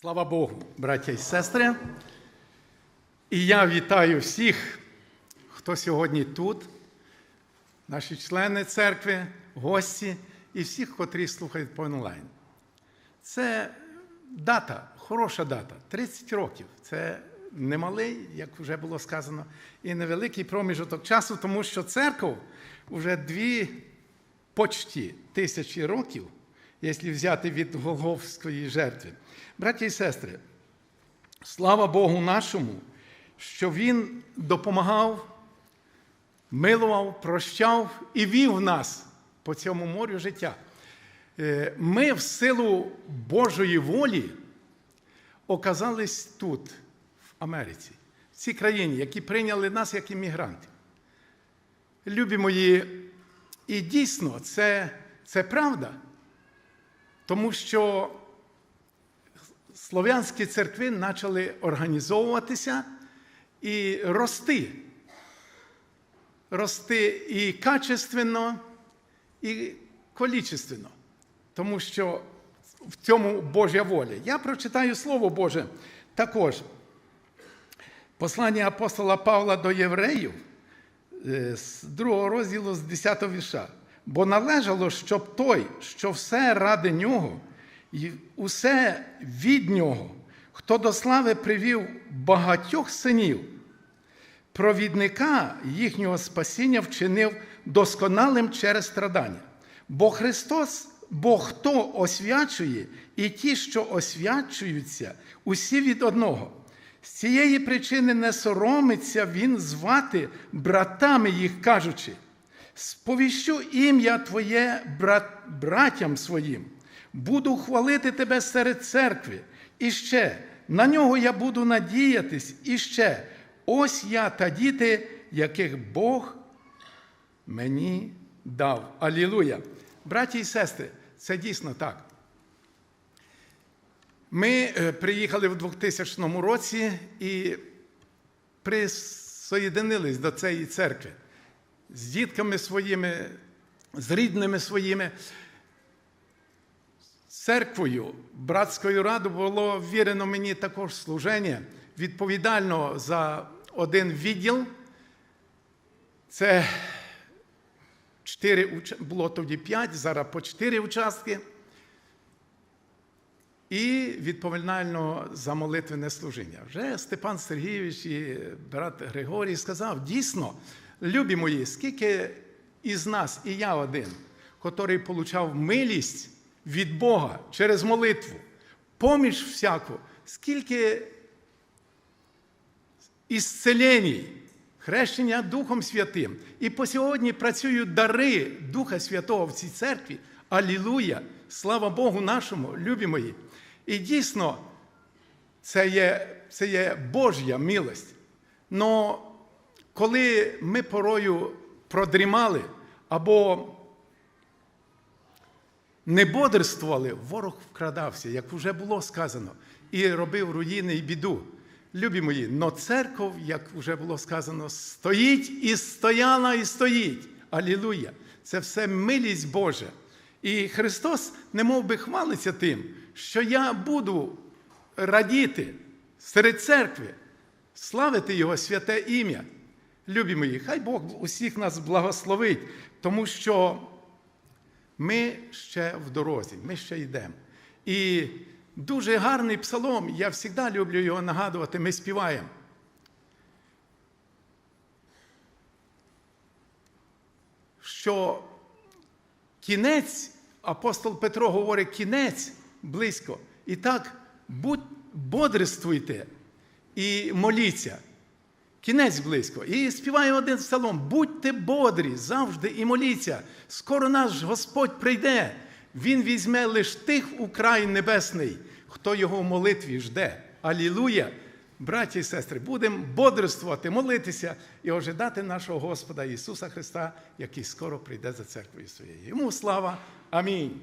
Слава Богу, браття і сестри. І я вітаю всіх, хто сьогодні тут, наші члени церкви, гості і всіх, котрі слухають по онлайн. Це дата, хороша дата 30 років. Це немалий, як вже було сказано, і невеликий проміжок часу, тому що церква вже дві почті тисячі років, якщо взяти від Голговської жертви. Браті і сестри, слава Богу нашому, що Він допомагав, милував, прощав і вів нас по цьому морю життя. Е, Ми в силу Божої волі оказались тут, в Америці, в цій країні, які прийняли нас як іммігрантів. Любі мої, і дійсно це, це правда, тому що слов'янські церкви почали організовуватися і рости. Рости і качественно, і количественно. Тому що в цьому Божа воля. Я прочитаю Слово Боже також. Послання апостола Павла до євреїв е, з другого розділу з 10 віша. Бо належало, щоб той, що все ради нього, і усе від нього, хто до слави привів багатьох синів, провідника їхнього спасіння вчинив досконалим через страдання. Бо Христос, бо хто освячує, і ті, що освячуються, усі від одного. З цієї причини не соромиться він звати братами їх, кажучи, сповіщу ім'я Твоє брат, братям своїм, буду хвалити Тебе серед церкви. І ще на нього я буду надіятись, і ще ось я та діти, яких Бог мені дав. Алілуя! Браті і сестри, це дійсно так. Ми е, приїхали в 2000 році і присоєдинились до цієї церкви з дітками своїми, з рідними своїми. Церквою, братською радою було ввірено мені також служення відповідально за один відділ. Це 4, було тоді 5, зараз по 4 участки. І відповідально за молитвене служіння. Вже Степан Сергійович і брат Григорій сказав: дійсно, любі мої, скільки із нас, і я один, котрий получав милість від Бога через молитву, поміж всяку, скільки ісцеленій, хрещення Духом Святим. І по сьогодні працюють дари Духа Святого в цій церкві. Алілуя! Слава Богу нашому, любі мої! І дійсно, це є, це є Божя милость. Но коли ми порою продрімали або не бодрствували, ворог вкрадався, як вже було сказано, і робив руїни і біду. Любі мої, но церков, як вже було сказано, стоїть і стояла, і стоїть. Алілуя! Це все милість Божа. І Христос не мов би хвалиться тим, що я буду радіти серед церкви, славити Його святе ім'я. Любі мої, хай Бог усіх нас благословить, тому що ми ще в дорозі, ми ще йдемо. І дуже гарний псалом, я завжди люблю його нагадувати, ми співаємо. Що кінець, апостол Петро говорить, кінець близько. І так, будь, бодрствуйте і моліться. Кінець близько. І співає один псалом: будьте бодрі завжди і моліться. Скоро наш Господь прийде. Він візьме лиш тих у край небесний, хто його в молитві жде. Алілуя! Браті і сестри, будемо бодрствувати, молитися і ожидати нашого Господа Ісуса Христа, який скоро прийде за церквою своєю. Йому слава. Амінь.